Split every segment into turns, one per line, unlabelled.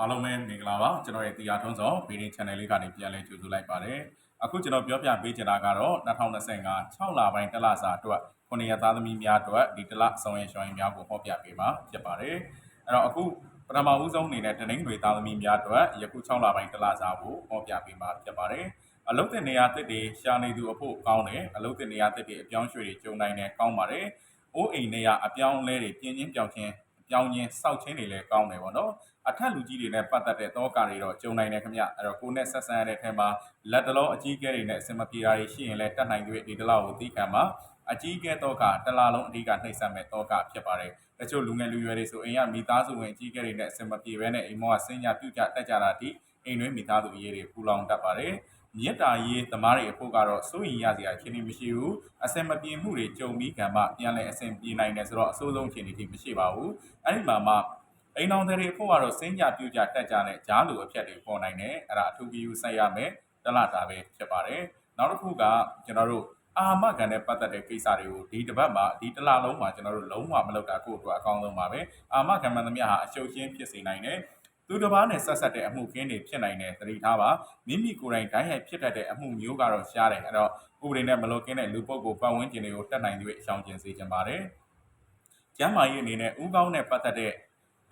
အားလုံးပဲမင်္ဂလာပါကျွန်တော်ရဲ့တရားထုံးဆောင်ဗီဒီယို channel လေးကနေပြန်လည်ကြိုဆိုလိုက်ပါတယ်အခုကျွန်တော်ပြောပြပေးချင်တာကတော့2025 6လပိုင်းတစ်လစာအတွက်ခုနှစ်ရက်သားသမီးများအတွက်ဒီတစ်လဆောင်ရရှောင်းရင်များကိုဟောပြပေးမှာဖြစ်ပါတယ်အဲ့တော့အခုပထမဦးဆုံးအနေနဲ့တနင်္ဂနွေသားသမီးများအတွက်ယခု6လပိုင်းတစ်လစာကိုဟောပြပေးမှာဖြစ်ပါတယ်အလုတ်တင်နေရာတစ်တွေရှာနေသူအဖို့ကောင်းတယ်အလုတ်တင်နေရာတစ်တွေအပြောင်းရွှေ့တွေကျုံနိုင်တယ်ကောင်းပါတယ်အိုးအိမ်နေရာအပြောင်းလဲတွေပြင်းချင်းပြောင်းချင်း ပြောင်းချင်းစောက်ချင်းတွေလည်းကောင်းတယ်ပေါ့နော်အထက်လူကြီးတွေနဲ့ပတ်သက်တဲ့တောကာတွေတော့ကျုံနိုင်တယ်ခင်ဗျအဲ့တော့ကိုယ်နဲ့ဆက်ဆံရတဲ့အထက်မှာလက်တလုံးအကြီးအကဲတွေနဲ့အစင်မပြေတာတွေရှိရင်လည်းတတ်နိုင်တွေ့ဒီတလောက်ကိုသိခံမှာအကြီးအကဲတောကတလားလုံးအဓိကနှိမ့်ဆက်မဲ့တောကဖြစ်ပါတယ်တချို့လူငယ်လူရွယ်တွေဆိုအိမ်ကမိသားစုဝင်အကြီးအကဲတွေနဲ့အစင်မပြေဘဲနဲ့အိမ်မောကဆင်းကြပြုတ်ကြတက်ကြတာဒီအိမ်တွင်းမိသားစုအရေးတွေပူလောင်တတ်ပါတယ် မြတ်တာရေးသမားတွေအဖို့ကတော့စိုးရင်ရစရာအခြေအနေမရှိဘူးအစင်မပြေမှုတွေကြုံပြီးကံမှပြန်လဲအစင်ပြေနိုင်တယ်ဆိုတော့အဆိုးဆုံးအခြေအနေထိမရှိပါဘူးအဲ့ဒီမှာမှအိမ်တော်တွေဖို့ကတော့စင်းကြပြူကြတက်ကြတဲ့ဂျားလူအဖြတ်တွေပေါ်နိုင်တယ်အဲ့ဒါအထူးဂီယူဆက်ရမယ်တလတာပဲဖြစ်ပါတယ်နောက်တစ်ခုကကျွန်တော်တို့အာမခံနဲ့ပတ်သက်တဲ့ကိစ္စတွေကိုဒီတစ်ပတ်မှာဒီတစ်လလုံးမှာကျွန်တော်တို့လုံးဝမလုပ်တာကိုအတွက်အကောင်းဆုံးပါပဲအာမခံမှန်သမျှဟာအရှုပ်ရှင်းဖြစ်စေနိုင်တယ် သူတစ်ပါးနဲ့ဆက်ဆက်တဲ့အမှုကင်းတွေဖြစ်နိုင်တယ်သတိထားပါမိမိကိုယ်တိုင်ဓာတ်ရိုက်ဖြစ်တတ်တဲ့အမှုမျိုးကတော့ရှားတယ်အဲ့တော့ဥပဒေနဲ့မလွတ်ကင်းတဲ့လူပုဂ္ဂိုလ်ပတ်ဝန်းကျင်တွေကိုတတ်နိုင်တဲ့အကြောင်းကျင်စေချင်ပါတယ်ကျမ်းမာရေးအနေနဲ့ဥကောင်းနဲ့ပတ်သက်တဲ့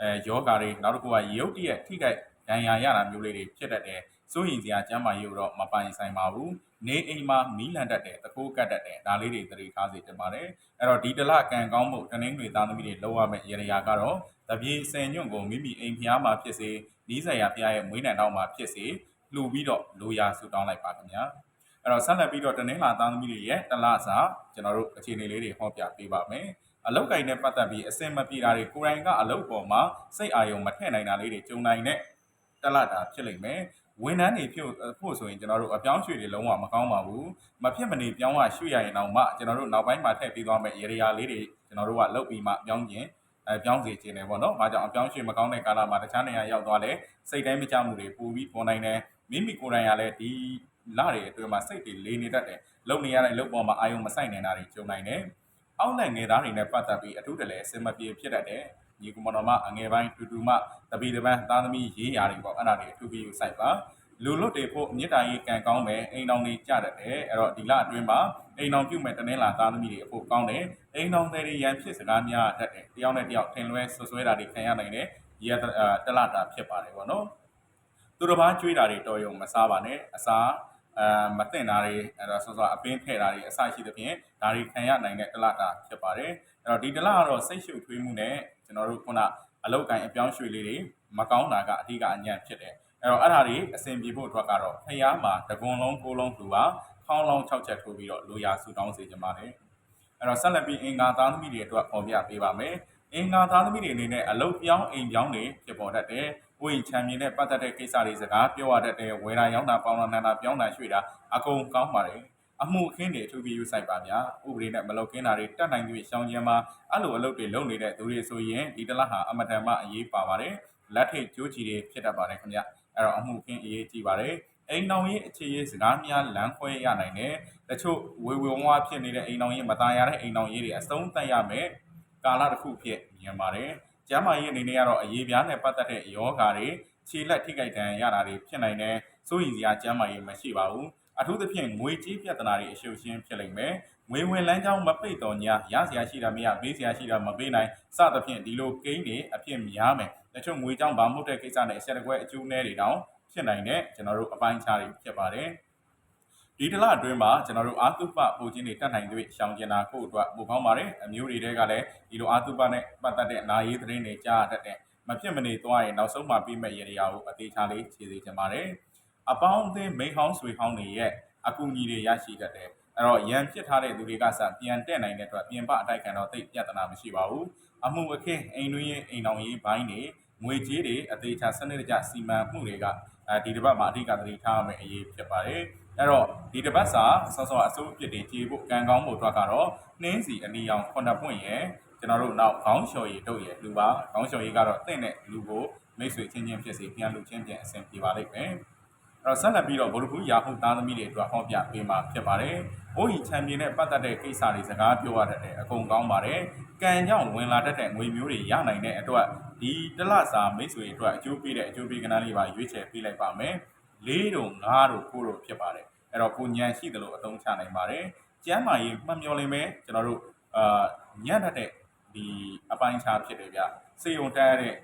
အဲယောဂါတွေနောက်တစ်ခုကရုပ်တရက်ထိခိုက် ဒဏ်ရာရတာမျိုးလေးတွေဖြစ်တတ်တယ်စိုးရင်စရာကျမ်းမာရေးကိုတော့မပိုင်ဆိုင်ပါဘူးနေအိမ်မှာမီးလန်တတ်တယ်တကိုးကတ်တတ်တယ်ဒါလေးတွေသတိထားစေချင်ပါတယ်အဲ့တော့ဒီတလကံကောင်းမှုတနင်္ဂနွေသားသမီးတွေလောက်ရမယ့်ရေရာကတော့တပြေစင်ညွန့်ကိုမိမိအိမ်ဖျားမှာဖြစ်စေနီးစရာဖျားရဲ့မွေးနံတောက်မှာဖြစ်စေလှူပြီးတော့လိုရာဆူတောင်းလိုက်ပါခင်ဗျာအဲ့တော့ဆက်လက်ပြီးတော့တနင်္လာသားသမီးတွေရဲ့တလစာကျွန်တော်တို့အခြေအနေလေးတွေဟောပြပေးပါမယ်အလုတ်ကင်နဲ့ပတ်သက်ပြီးအစင်မပြေတာတွေကိုယ်တိုင်ကအလုတ်ပေါ်မှာစိတ်အာရုံမထည့်နိုင်တာလေးတွေကြုံနိုင်တဲ့ တလတာဖြစ်လိမ့်မယ်ဝန်ထမ်းတွေဖြစ်ဖို့ဆိုရင်ကျွန်တော်တို့အပြောင်းရွှေ့တွေလုံးဝမကောင်းပါဘူးမဖြစ်မနေပြောင်းရရွှေ့ရရင်တော့မှကျွန်တော်တို့နောက်ပိုင်းမှာထည့်ပေးသွားမယ့်ရေရာလေးတွေကျွန်တော်တို့ကလုတ်ပြီးမှပြောင်းကျင်အဲပြောင်းစီခြင်းတယ်ပေါ့နော်။ဘာကြောင့်အပြောင်းရွှေ့မကောင်းတဲ့ကာလမှာတခြားနေရာရောက်သွားလဲစိတ်တိုင်းမကြမှုတွေပူပြီးပေါ်နိုင်တယ်။မိမိကိုယ်တိုင်ကလည်းဒီလတွေအတွင်းမှာစိတ်တွေလေးနေတတ်တယ်။လုံနေရတဲ့လုံပေါ်မှာအာယုံမဆိုင်နေတာတွေကြုံနိုင်တယ်။အောက်လိုက်ငယ်သားတွေနဲ့ပတ်သက်ပြီးအထူးတလဲအစင်မပြေဖြစ်တတ်တယ်။ ညီကမတော်မအငယ်ပိုင်းတူတူမတပီတပန်းသားသမီးရေးရာတွေပေါ့အဲ့ဒါတွေအထူးပြီးယူဆိုင်ပါ။လူလွတ်တွေဖို့မြစ်တာရေးကံကောင်းမယ်အိမ်တော်တွေကြတတ်တယ်အဲ့တော့ဒီလအတွင်းမှာအိမ်တော်ပြုတ်မဲ့တနင်္လာသားသမီးတွေအဖို့ကောင်းတယ်အိမ်တော်တွေရန်ဖြစ်စကားများတတ်တယ်တယောက်နဲ့တယောက်ထင်လွဲဆွဆွဲတာတွေခံရနိုင်တယ်ရတလတာဖြစ်ပါတယ်ပေါ့နော်သူတစ်ပါးကျွေးတာတွေတော်ရုံမစားပါနဲ့အစားအာမတင်တာတွေအဲ့တော့ဆောဆောအပင်းဖဲ့တာတွေအစရှိသဖြင့်ဒါတွေခံရနိုင်တဲ့တလတာဖြစ်ပါတယ်အဲ့တော့ဒီတလကတော့စိတ်ရှုပ်ထွေးမှုနဲ့ ကျွန်တော်တို့ခုနအလောက်ကန်အပြောင်းရွှေ့လေးတွေမကောင်းတာကအဓိကအညံ့ဖြစ်တယ်အဲ့တော့အဲ့ဒါတွေအဆင်ပြေဖို့အတွက်ကတော့ဖျားမှာတကွန်လုံးကိုလုံးလူပါခေါင်းလုံး6ချက်ထိုးပြီးတော့လိုရာဆူတောင်းစေချင်ပါတယ်အဲ့တော့ဆက်လက်ပြီးအင်္ဂါသားသမီးတွေအတွက်ပေါ်ပြပေးပါမယ်အင်္ဂါသားသမီးတွေအနေနဲ့အလုတ်ပြောင်းအိမ်ပြောင်းတွေဖြစ်ပေါ်တတ်တယ်။ဝိချမ်းမြေနဲ့ပတ်သက်တဲ့ကိစ္စတွေစကားပြောရတတ်တယ်။ဝေရာရောက်တာပေါင်းတာနန္တာပြောင်းတာရွှေ့တာအကုန်ကောင်းပါတယ်။ အမှုခင်းတွေအထူးဂရုစိုက်ပါဗျာဥပဒေနဲ့မလောက်ခင်းတာတွေတတ်နိုင်ပြီးရှောင်ကျဉ်မှာအဲ့လိုအလုပ်တွေလုပ်နေတဲ့သူတွေဆိုရင်ဒီတလဟာအမတန်မှအရေးပါပါတယ်လက်ထိတ်ကြိုးချီတွေဖြစ်တတ်ပါတယ်ခင်ဗျအဲ့တော့အမှုခင်းအရေးကြီးပါတယ်အိမ်တော်ရေးအခြေရေးစကားများလမ်းခွဲရနိုင်တယ်တချို့ဝေဝေဝါဖြစ်နေတဲ့အိမ်တော်ရေးမသားရတဲ့အိမ်တော်ရေးတွေအဆုံးသတ်ရမယ်ကာလတစ်ခုဖြစ်မြန်ပါတယ်ကျမ်းမာရေးအနေနဲ့ကတော့အရေးပြားနဲ့ပတ်သက်တဲ့ယောဂါတွေခြေလက်ထိခိုက်ဒဏ်ရာတာတွေဖြစ်နိုင်တယ်စိုးရိမ်စရာကျမ်းမာရေးမရှိပါဘူး အထူးသဖြင့်ငွေကြေးပြဿနာတွေအရှုပ်ရှင်းဖြစ်လိမ့်မယ်။ငွေဝင်လန်းကြောင်းမပိတ်တော်ညာရစရာရှိတာမရပေးစရာရှိတာမပေးနိုင်စသဖြင့်ဒီလိုကိန်းတွေအဖြစ်များမယ်။တချို့ငွေကြောင်းဗာမှုတဲ့ကိစ္စနဲ့အဆက်တကွဲအကျိုးနည်းတွေတောင်ဖြစ်နိုင်တဲ့ကျွန်တော်တို့အပိုင်းခြားတွေဖြစ်ပါတယ်။ဒီတလအတွင်းမှာကျွန်တော်တို့အာသုပပိုခြင်းတွေတတ်နိုင်သွေးရှောင်ကျင်တာကိုအတွက်ပိုကောင်းပါတယ်အမျိုးတွေတဲကလည်းဒီလိုအာသုပနဲ့ပတ်သက်တဲ့နာရေးသတင်းတွေကြားရတတ်တယ်မဖြစ်မနေသွားရင်နောက်ဆုံးမှပြီးမဲ့ရေရာကိုအသေးချာလေးခြေစေချင်ပါတယ် အပေါင်းအသင်းမိန်ဟောင်းဆွေဟောင်းတွေရဲ့အကူအညီတွေရရှိတတ်တယ်အဲ့တော့ရန်ဖြစ်ထားတဲ့သူတွေကစပြန်တက်နိုင်တဲ့အတွက်ပြင်ပအတိုက်ခံတော့သိပြဿနာမရှိပါဘူးအမှုအခင်းအိမ်တွင်းရဲ့အိမ်တော်ရေးဘိုင်းတွေငွေကြေးတွေအသေးချာစနစ်တကျစီမံမှုတွေကအဲဒီတစ်ပတ်မှာအဓိကသတိထားရမယ့်အရေးဖြစ်ပါတယ်အဲ့တော့ဒီတစ်ပတ်စာဆော့ဆော့အစိုးအဖြစ်တွေကြည်ဖို့ကံကောင်းဖို့အတွက်ကတော့နှင်းစီအနီရောင်ခုနှစ်ပွင့်ရယ်ကျွန်တော်တို့နောက်ခေါင်းလျှော်ရည်တုပ်ရယ်လူပါခေါင်းလျှော်ရည်ကတော့တင့်တဲ့လူကိုမိတ်ဆွေချင်းချင်းဖြစ်စီပြန်လူချင်းပြန်အဆင်ပြေပါလိမ့်မယ်အဲ့ တော့ဆက်လက်ပြီးတော့ဗုဒ္ဓဘူးရာဟုသားသမီးတွေအတွက်ဟောပြပေးမှာဖြစ်ပါတယ်။ဘိုးကြီးချန်ပီယံနဲ့ပတ်သက်တဲ့ကိစ္စတွေစကားပြောရတဲ့အကုန်ကောင်းပါတယ်။ကံကြောင့်ဝင်လာတတ်တဲ့ငွေမျိုးတွေရနိုင်တဲ့အတွက်ဒီတလစာမိတ်ဆွေအတွက်အကျိုးပေးတဲ့အကျိုးပေးကဏ္ဍလေးပါရွေးချယ်ပေးလိုက်ပါမယ်။၄တို့၅တို့၉တို့ဖြစ်ပါတယ်။အဲ့တော့ကိုညံရှိတယ်လို့အသုံးချနိုင်ပါတယ်။ကျမ်းမာရေးမှတ်မျောလိမ့်မယ်ကျွန်တော်တို့အာညံ့တတ်တဲ့ဒီအပိုင်းခြားဖြစ်တယ်ဗျ။စေုံတက်ရတဲ့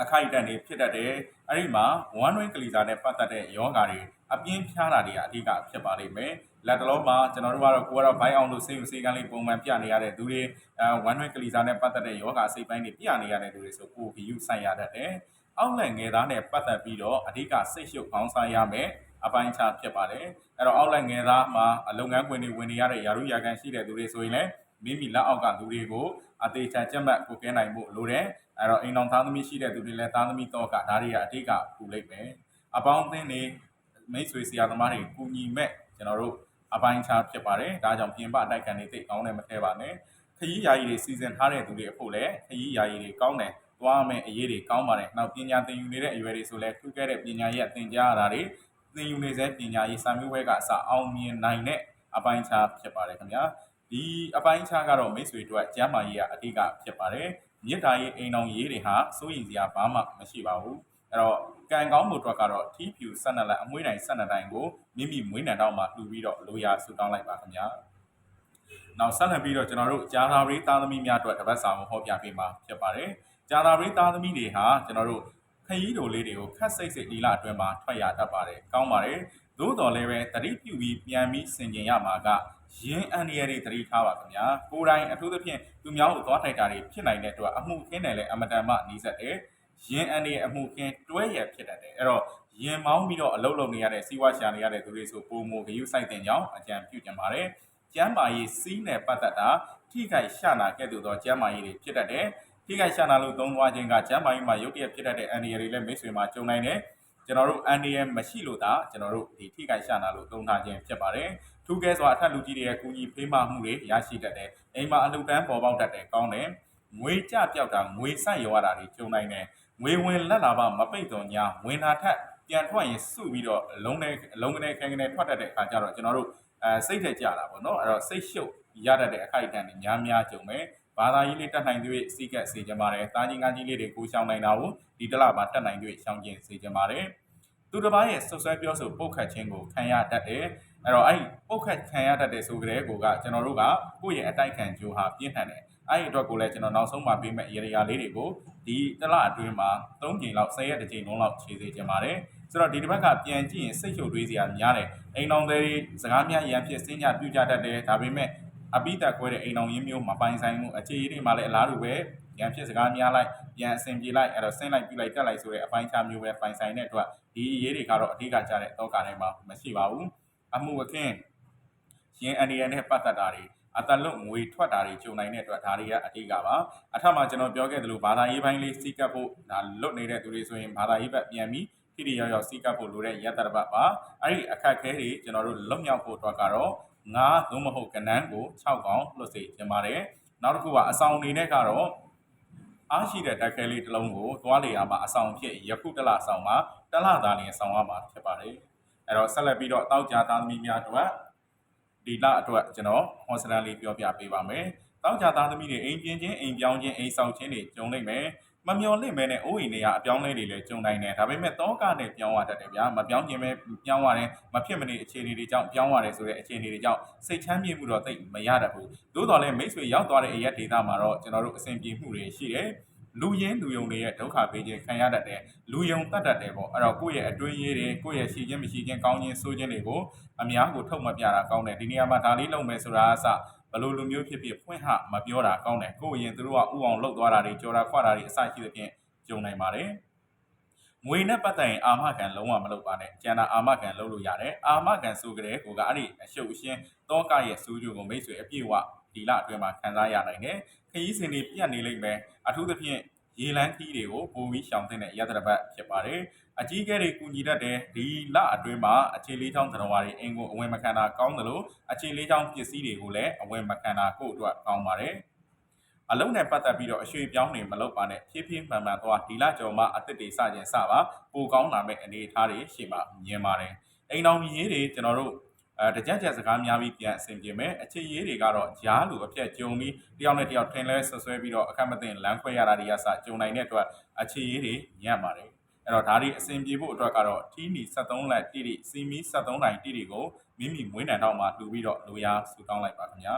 အခိုက်အတန့်တွေဖြစ်တတ်တယ်အဲ့ဒီမှာဝမ်ဝင်းကလီစာနဲ့ပတ်သက်တဲ့ယောဂါတွေအပြင်းဖြားတာတွေအဓိကဖြစ်ပါလိမ့်မယ်လက်တလုံးမှာကျွန်တော်တို့ကတော့ကိုကတော့ဘိုင်းအောင်လို့စေယူစေကန်းလေးပုံမှန်ပြနေရတဲ့သူတွေအဲဝမ်ဝင်းကလီစာနဲ့ပတ်သက်တဲ့ယောဂါစိတ်ပိုင်းတွေပြနေရတဲ့သူတွေဆိုကိုဗီယူဆိုင်ရတတ်တယ်အောက်လက်ငယ်သားနဲ့ပတ်သက်ပြီးတော့အဓိကစိတ်ရှုပ်ခေါင်းဆိုင်ရမယ်အပိုင်းခြားဖြစ်ပါတယ်အဲ့တော့အောက်လက်ငယ်သားမှာအလုပ်ငန်းခွင်တွေဝင်နေရတဲ့ယာရုယာကန်ရှိတဲ့သူတွေဆိုရင်လည်းမိမိလက်အောက်ကလူတွေကို အသေးချာကြက်မှတ်ကိုကဲနိုင်မှုလိုတယ်အဲ့တော့အိမ်တော်သားသမီးရှိတဲ့သူတွေလည်းသားသမီးတော့ကဒါတွေကအဓိကပူလိုက်မယ်အပေါင်းအသင်းတွေမိတ်ဆွေဆရာသမားတွေကူညီမဲ့ကျွန်တော်တို့အပိုင်းခြားဖြစ်ပါတယ်ဒါကြောင့်ပြင်ပအတိုက်ခံတွေသိကောင်းတယ်မထဲပါနဲ့ခရီးယာယီတွေစီစဉ်ထားတဲ့သူတွေအဖို့လည်းခရီးယာယီတွေကောင်းတယ်သွားမယ်အရေးတွေကောင်းပါတယ်နောက်ပညာသင်ယူနေတဲ့အရွယ်တွေဆိုလည်းထူးခဲ့တဲ့ပညာရေးအသင်ကြားရတာတွေသင်ယူနေစေပညာရေးစာမျိုးဝဲကအစအောင်မြင်နိုင်တဲ့အပိုင်းခြားဖြစ်ပါတယ်ခင်ဗျာ ဒီအပိုင်းခြားကတော့မိတ်ဆွေတို့ကျမ်းမာရေးကအဓိကဖြစ်ပါတယ်မြစ်တာရေးအိမ်အောင်ရေးတွေဟာစိုးရင်စရာဘာမှမရှိပါဘူးအဲ့တော့ကံကောင်းမှုအတွက်ကတော့ထီးဖြူဆက်နက်လက်အမွှေးတိုင်ဆက်နက်တိုင်ကိုမိမိမွေးနံတော့မှလှူပြီးတော့လိုရာဆူတောင်းလိုက်ပါခင်ဗျာနောက်ဆက်လက်ပြီးတော့ကျွန်တော်တို့ဂျာသာပရိသားသမီးများအတွက်တပတ်စာကိုဟောပြပေးမှာဖြစ်ပါတယ်ဂျာသာပရိသားသမီးတွေဟာကျွန်တော်တို့ ခရီးတော်လေးတွေကိုခက်စိတ်စိတ်ဒီလအတွင်းမှာထွက်ရတတ်ပါတယ်ကောင်းပါတယ်သို့တော်လည်းပဲတတိပြုပြီးပြန်ပြီးဆင်ကျင်ရမှာကရင်းအန်ရီတွေတတိထားပါခင်ဗျာကိုယ်တိုင်အထူးသဖြင့်သူများကိုသွားထိုက်တာတွေဖြစ်နိုင်တဲ့အတွက်အမှုခင်းတယ်လည်းအမတန်မှနီးစပ်တယ်ရင်းအန်ရီအမှုခင်းတွဲရဖြစ်တတ်တယ်အဲ့တော့ရင်မောင်းပြီးတော့အလုပ်လုပ်နေရတဲ့စီးပွားရှာနေရတဲ့သူတွေဆိုပုံမဂရုစိုက်တဲ့ကြောင်းအကြံပြုကြပါတယ်ကျမ်းမာရေးစီးနယ်ပတ်သက်တာထိခိုက်ရှာနာကဲ့သို့သောကျမ်းမာရေးတွေဖြစ်တတ်တယ် ထိခိုက်ရှာနာလို့သုံးသွားခြင်းကကျမ်းမာရေးမှာရုပ်တရက်ဖြစ်တတ်တဲ့အန်ဒီရတွေလည်းမိတ်ဆွေမှာကြုံနိုင်တယ်ကျွန်တော်တို့အန်ဒီရမရှိလို့ဒါကျွန်တော်တို့ဒီထိခိုက်ရှာနာလို့သုံးထားခြင်းဖြစ်ပါတယ်ထူးကဲစွာအထက်လူကြီးတွေရဲ့ကူညီဖေးမမှုတွေရရှိတတ်တယ်အိမ်မှာအလှူဒန်းပေါ်ပေါက်တတ်တယ်ကောင်းတယ်ငွေကြပြောက်တာငွေဆိုင်ရောရတာတွေကြုံနိုင်တယ်ငွေဝင်လက်လာပါမပိတ်တော်ညာဝင်လာထက်ပြန်ထွက်ရင်စုပြီးတော့အလုံးနဲ့အလုံးကနေခဲကနေထွက်တတ်တဲ့အခါကျတော့ကျွန်တော်တို့အဲစိတ်ထက်ကြတာပေါ့နော်အဲ့တော့စိတ်ရှုပ်ရတတ်တဲ့အခိုက်အတန့်တွေများများကြုံမယ် ဘာသာရေးလေးတက်နိုင်တွေ့စီကက်စေကြပါတယ်တာကြီးငါကြီးလေးတွေကိုရှောင်းနိုင်တာကိုဒီတလမှာတက်နိုင်တွေ့ရှောင်းကျင်စေကြပါတယ်သူတစ်ပါးရဲ့ဆွဆွဲပြောဆိုပုတ်ခတ်ခြင်းကိုခံရတတ်တယ်အဲ့တော့အဲ့ပုတ်ခတ်ခံရတတ်တဲ့ဆိုကြတဲ့ကိုကကျွန်တော်တို့ကကိုယ့်ရဲ့အတိုက်ခံကြိုးဟာပြင်းထန်တယ်အဲ့ဒီအတွက်ကိုလည်းကျွန်တော်နောက်ဆုံးမှာပေးမဲ့အရာလေးတွေကိုဒီတလအတွင်းမှာ၃ကြိမ်လောက်10ရက်တစ်ကြိမ်လုံးလောက်ခြေစေချင်ပါတယ်ဆိုတော့ဒီတစ်ပတ်ကပြန်ကြည့်ရင်စိတ်ရှုပ်တွေးစရာများတယ်အိမ်တော်တွေစကားများရန်ဖြစ်စင်းကြပြုကြတတ်တယ်ဒါပေမဲ့ အပိတကွဲတဲ့အိမ်တော်ရင်းမျိုးမပိုင်ဆိုင်မှုအခြေအရေးတွေမှာလည်းအလားတူပဲရန်ဖြစ်စကားများလိုက်ရန်အဆင်ပြေလိုက်အဲ့တော့ဆင်းလိုက်ပြလိုက်တက်လိုက်ဆိုတဲ့အပိုင်းခြားမျိုးပဲပိုင်ဆိုင်တဲ့အတွက်ဒီအရေးတွေကတော့အဓိကကျတဲ့တောကာထဲမှာမရှိပါဘူးအမှုအခင်းရင်းအန်ဒီယန်နဲ့ပတ်သက်တာတွေအတလွတ်ငွေထွက်တာတွေကြုံနိုင်တဲ့အတွက်ဒါတွေကအဓိကပါအထက်မှာကျွန်တော်ပြောခဲ့သလိုဘာသာရေးပိုင်းလေးစီကပ်ဖို့ဒါလွတ်နေတဲ့သူတွေဆိုရင်ဘာသာရေးဘက်ပြန်ပြီးထိတိရောက်ရောက်စီကပ်ဖို့လိုတဲ့ရတ္တရပတ်ပါအဲ့ဒီအခက်ခဲတွေကျွန်တော်တို့လွတ်မြောက်ဖို့အတွက်ကတော့ ငါးသို့မဟုတ်ကနန်းကို6កောင်လွတ်စေချင်ပါတယ်နောက်တစ်ခုကအဆောင်အနေနဲ့ကတော့အားရှိတဲ့တက်ခဲလေးတစ်လုံးကိုသွားလေရမှာအဆောင်ဖြစ်ယခုတလဆောင်မှာတလသားလင်ဆောင်ရမှာဖြစ်ပါတယ်အဲ့တော့ဆက်လက်ပြီးတော့တောက်ကြသားသမီးများတို့ဒီလအတွက်ကျွန်တော်ဟောစတန်လေးပြောပြပေးပါမယ်တောက်ကြသားသမီးတွေအိမ်ပြင်းချင်းအိမ်ပြောင်းချင်းအိမ်ဆောင်ချင်းတွေကျုံနိုင်မယ် မမျော်လင့်မဲနဲ့အိုးအိမ်တွေကအပြောင်းလဲတွေလည်းကြုံနိုင်တယ်ဒါပေမဲ့တောကနဲ့ပြောင်းရတတ်တယ်ဗျာမပြောင်းခြင်းပဲပြောင်းရတယ်မဖြစ်မနေအခြေအနေတွေကြောင့်ပြောင်းရတယ်ဆိုတဲ့အခြေအနေတွေကြောင့်စိတ်ချမ်းမြေ့မှုတော့သိမရတတ်ဘူးသို့တော်လည်းမိတ်ဆွေရောက်သွားတဲ့အရက်ဒေတာမှာတော့ကျွန်တော်တို့အဆင်ပြေမှုတွေရှိတယ်လူရင်းလူယုံတွေရဲ့ဒုက္ခပေးခြင်းခံရတတ်တယ်လူယုံတတ်တတ်တယ်ပေါ့အဲ့တော့ကိုယ့်ရဲ့အတွင်းရေးတွေကိုယ့်ရဲ့ရှိခြင်းမရှိခြင်းကောင်းခြင်းဆိုးခြင်းတွေကိုအများကိုထုတ်မပြတာကောင်းတယ်ဒီနေရာမှာဒါလေးလုပ်မယ်ဆိုတာအစ ဘလို့လူမျိုးဖြစ်ဖြစ်ဖွင့်ဟမပြောတာကောင်းတယ်ကိုယ့်ရင်သူတို့ကဥအောင်လှုပ်သွားတာတွေကြော်တာခွတာတွေအစရှိသဖြင့်ကြုံနိုင်ပါတယ်ငွေနဲ့ပတ်သက်ရင်အာမခံလုံးဝမလုပ်ပါနဲ့ကျန်တာအာမခံလုပ်လို့ရတယ်အာမခံဆိုကြတဲ့ကိုကအဲ့ဒီအရှုပ်အရှင်းတောကရဲ့စူးကြိုကိုမိတ်ဆွေအပြည့်ဝဒီလအတွင်းမှာခံစားရနိုင်တယ်ခရီးစဉ်တွေပြတ်နေလိမ့်မယ်အထူးသဖြင့် ရေလန်းခီးတွေကိုပိုပြီးရှောင်တဲ့ရတရပတ်ဖြစ်ပါတယ်အကြီးကဲတွေကူညီတတ်တဲ့ဒီလအတွင်းမှာအခြေလေးချောင်းသတော်ဝါတွေအင်ကိုအဝင်မခံတာကောင်းတယ်လို့အခြေလေးချောင်းပစ္စည်းတွေကိုလည်းအဝင်မခံတာကိုအတွက်ကောင်းပါတယ်အလုံးနဲ့ပတ်သက်ပြီးတော့အရွှေ့ပြောင်းနေမလုပ်ပါနဲ့ဖြည်းဖြည်းမှန်မှန်သွားဒီလကျော်မှအသစ်တွေစကြင်စပါပိုကောင်းလာမယ့်အနေအထားတွေရှိမှမြင်ပါတယ်အိမ်တော်ကြီးတွေကျွန်တော်တို့ အဲတကြက်ကြက်စကားများပြီးပြန်အဆင်ပြေမယ်အခြေရေးတွေကတော့ကြားလူအပြက်ကြုံပြီးတယောက်နဲ့တယောက်ထင်လဲဆွဆွဲပြီးတော့အခက်မသိလမ်းခွဲရတာတွေကစကြုံနိုင်တဲ့အတွက်အခြေရေးတွေညံ့ပါတယ်အဲ့တော့ဒါတွေအဆင်ပြေဖို့အတွက်ကတော့ထီးနီ73လက်တိတိစီမီ73တိုင်းတိတိကိုမိမိမွေးနံတော့မှလှူပြီးတော့လူရဆူတောင်းလိုက်ပါခင်ဗျာ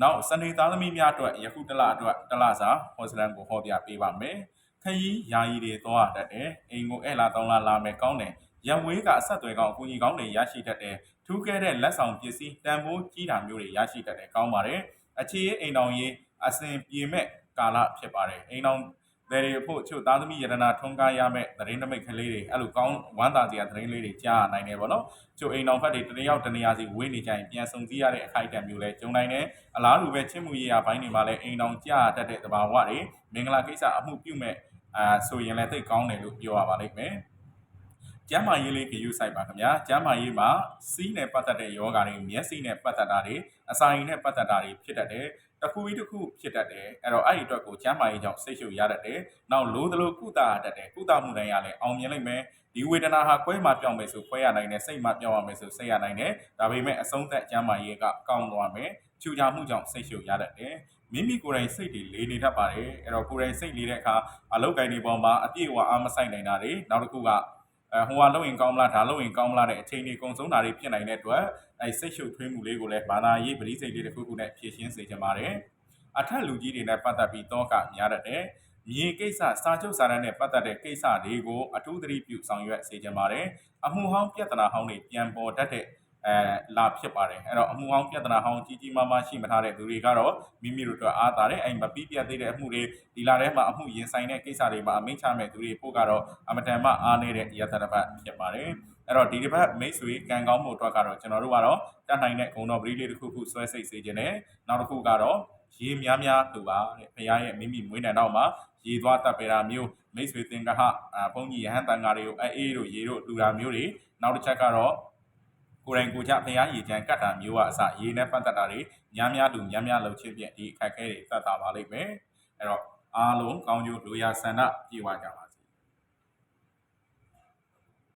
နောက်စနေသားသမီးများအတွက်ယခုတလအတွက်တလစာဟောစလန်ကိုဟောပြပေးပါမယ်ခရီးယာယီတွေသွားတတ်တယ်အိမ်ကိုအဲ့လာတောင်းလာလာမယ်ကောင်းတယ် ရံဝေးကအဆက်အသွယ်ကောင်းအကူအညီကောင်းတွေရရှိတတ်တယ်ထူးကဲတဲ့လက်ဆောင်ပစ္စည်းတန်ဖိုးကြီးတာမျိုးတွေရရှိတတ်တယ်ကောင်းပါတယ်အခြေရေးအိမ်တော်ရေးအစဉ်ပြေမဲ့ကာလဖြစ်ပါတယ်အိမ်တော်တယ်ရီဖို့ချုပ်သားသမီးယရနာထွန်းကားရမဲ့သတင်းနမိတ်ကလေးတွေအဲ့လိုကောင်းဝမ်းသာစရာသတင်းလေးတွေကြားရနိုင်တယ်ဗောနော်ချုပ်အိမ်တော်ဖက်တွေတနယောက်တနေရာစီဝေးနေကြရင်ပြန်ဆောင်စည်းရတဲ့အခိုက်အတန့်မျိုးလဲဂျုံနိုင်တယ်အလားတူပဲချစ်မှုရေးရာဘိုင်းတွေမှာလည်းအိမ်တော်ကြားတတ်တဲ့သဘာဝတွေမင်္ဂလာကိစ္စအမှုပြုမဲ့အာဆိုရင်လည်းသိကောင်းတယ်လို့ပြောရပါလိမ့်မယ် ကျမ်းမာရေးလေးကြည့်ယူဆိုင်ပါခင်ဗျာကျမ်းမာရေးမှာစီးနဲ့ပတ်သက်တဲ့ယောဂါတွေမျက်စိနဲ့ပတ်သက်တာတွေအစာရင်နဲ့ပတ်သက်တာတွေဖြစ်တတ်တယ်တစ်ခုပြီးတစ်ခုဖြစ်တတ်တယ်အဲ့တော့အဲ့ဒီအတွက်ကိုကျမ်းမာရေးကြောင့်စိတ်ရှုပ်ရတတ်တယ်နောက်လိုသလိုကုသရတတ်တယ်ကုသမှုတိုင်းရလဲအောင်မြင်လိမ့်မယ်ဒီဝေဒနာဟာကွဲမှပြောင်းမယ်ဆိုကွဲရနိုင်တယ်စိတ်မှပြောင်းရမယ်ဆိုစိတ်ရနိုင်တယ်ဒါပေမဲ့အဆုံးသက်ကျမ်းမာရေးကကောင်းသွားမယ်ချူချမှုကြောင့်စိတ်ရှုပ်ရတတ်တယ်မိမိကိုယ်တိုင်စိတ်တွေလေးနေတတ်ပါတယ်အဲ့တော့ကိုယ်တိုင်စိတ်လေးတဲ့အခါအလုတ်ကိုင်းတွေပေါ်မှာအပြည့်အဝအားမဆိုင်နိုင်တာတွေနောက်တစ်ခုက အဲဟိုဟာလုံရင်ကောင်းမလားဒါလုံရင်ကောင်းမလားတဲ့အချိန်တွေကုံဆုံးတာတွေဖြစ်နိုင်တဲ့အတွက်အဲစိတ်ရှုပ်ထွေးမှုလေးကိုလည်းဘာသာရေးပရိစိတ်လေးတစ်ခုခုနဲ့ဖြည့်ရှင်းစေချင်ပါတယ်အထက်လူကြီးတွေနဲ့ပတ်သက်ပြီးတော့ကများတတ်တယ်မြေကိစ္စစာချုပ်စာတမ်းနဲ့ပတ်သက်တဲ့ကိစ္စတွေကိုအထူးသတိပြုဆောင်ရွက်စေချင်ပါတယ်အမှုဟောင်းပြဿနာဟောင်းတွေပြန်ပေါ်တတ်တဲ့ အဲလာဖြစ်ပါတယ်အဲ့တော့အမှုဟောင်းပြဿနာဟောင်းကြီးကြီးမားမားရှိမထားတဲ့သူတွေကတော့မိမိတို့အတွက်အားတာတယ်အဲ့မပြီးပြတ်သေးတဲ့အမှုတွေဒီလာထဲမှာအမှုရင်ဆိုင်တဲ့ကိစ္စတွေမှာအမိန့်ချမဲ့သူတွေဖို့ကတော့အမတန်မှအားနေတဲ့ရတနာပတ်ဖြစ်ပါတယ်အဲ့တော့ဒီတစ်ပတ်မိတ်ဆွေကံကောင်းမှုအတွက်ကတော့ကျွန်တော်တို့ကတော့တတ်နိုင်တဲ့ဂုဏ်တော်ပရိလေးတစ်ခုခုဆွဲစိတ်စေခြင်းနဲ့နောက်တစ်ခုကတော့ရေများများတူပါတဲ့ဘုရားရဲ့မိမိမွေးနေ့တော့မှာရေသွားတပ်ပေတာမျိုးမိတ်ဆွေသင်္ကဟဘုန်းကြီးရဟန်းတန်ဃာတွေကိုအေးအေးတို့ရေတို့တူတာမျိုးတွေနောက်တစ်ချက်ကတော့ ကိုယ်တိုင်ကိုယ်ချဖျားရည်ချမ်းကတ်တာမျိုးကအစရေနဲ့ပတ်သက်တာတွေများများလူများများလှုပ်ချင်းပြဒီအခက်အခဲတွေသက်သာပါလိမ့်မယ်အဲ့တော့အားလုံးကောင်းကျိုးလူရဆန္ဒပြေဝကြပါ